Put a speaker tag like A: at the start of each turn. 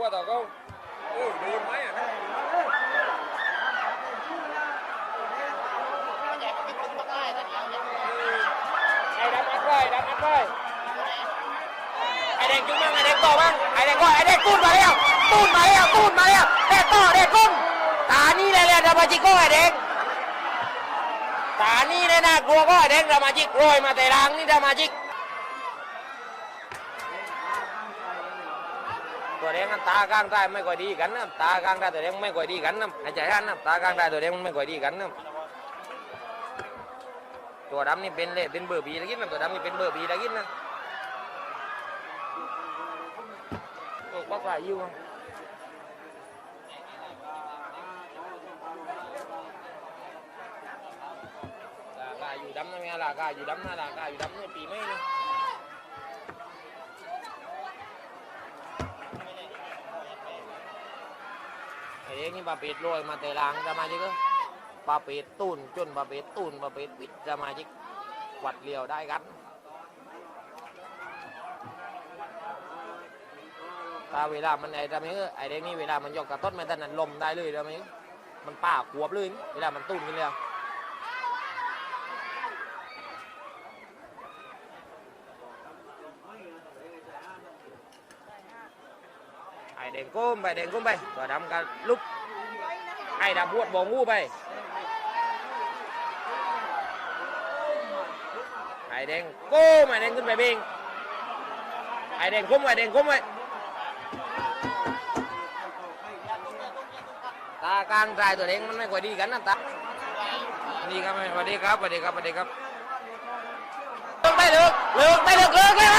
A: ว่าต่อเขาเออดีไหมอะไอ้ดำอัดไว้ดำอัดไว้ไอ้แดงจุ้งบ้างไอ้แดงต่อบ้างไอ้แดงก็ไอ้แดงตูนมาแล้วตูนมาแล้วตูนมาแล้วแดงต่อแดงกุ้งตานี่เลยแหละดรามาจิโก้ไอ้แดงตานี่เลยนะกลัวก็ไอ้แดงดรามาจิกโรยมาแต่รังนี่ดรามาจิก ตัวแดงกันตากลางใต้ไม่ค่อยดีกันนะตากลางใต้ตัวแดงไม่ค่อยดีกันนะอาจารย์นะตากลางใต้ตัวแดงมันไม่ค่อยดีกันนะตัวดำนี่เป็นเละเป็นเบอร์บีแล้วกินนะตัวดำนี่เป็นเบอร์บีแล้วกินนะโอ้ปักหลายอยู่ลากาอยู่ดำนะเมียลากาอยู่ดำนะลากาอยู่ดำเนี่ยปีไม่เนี่ย ไอ้เด็กนี่ปลาเป็ดโรยมาแต่ลางสมาชิกก็ปลาเป็ดตูนจนปลาเป็ดตูนปลาเป็ดปิดสมาชิกวัดเลียวได้กันถ้าเวลามันไอ้ทำไมไอ้เด็กนี่เวลามันยกกระต้นมันถนัดลมได้เลยทำไมมันป่าขวบเลยเวลามันตูนกันแล้วไอ้เด็กก้มไปเด็กก้มไปตัวดำกันลุก ไอ้ดำบวดบองงูไปไอ้แดงก้มไอ้แดงขึ้นไปเบงไอ้แดงก้มไอ้แดงก้มไว้ตากลางใจตัวแดงมันไม่ค่อยดีกันนะตานี่ครับสวัสดีครับสวัสดีครับสวัสดีครับเลิกไปเลิกเลิกไปเลิกเลิกเลย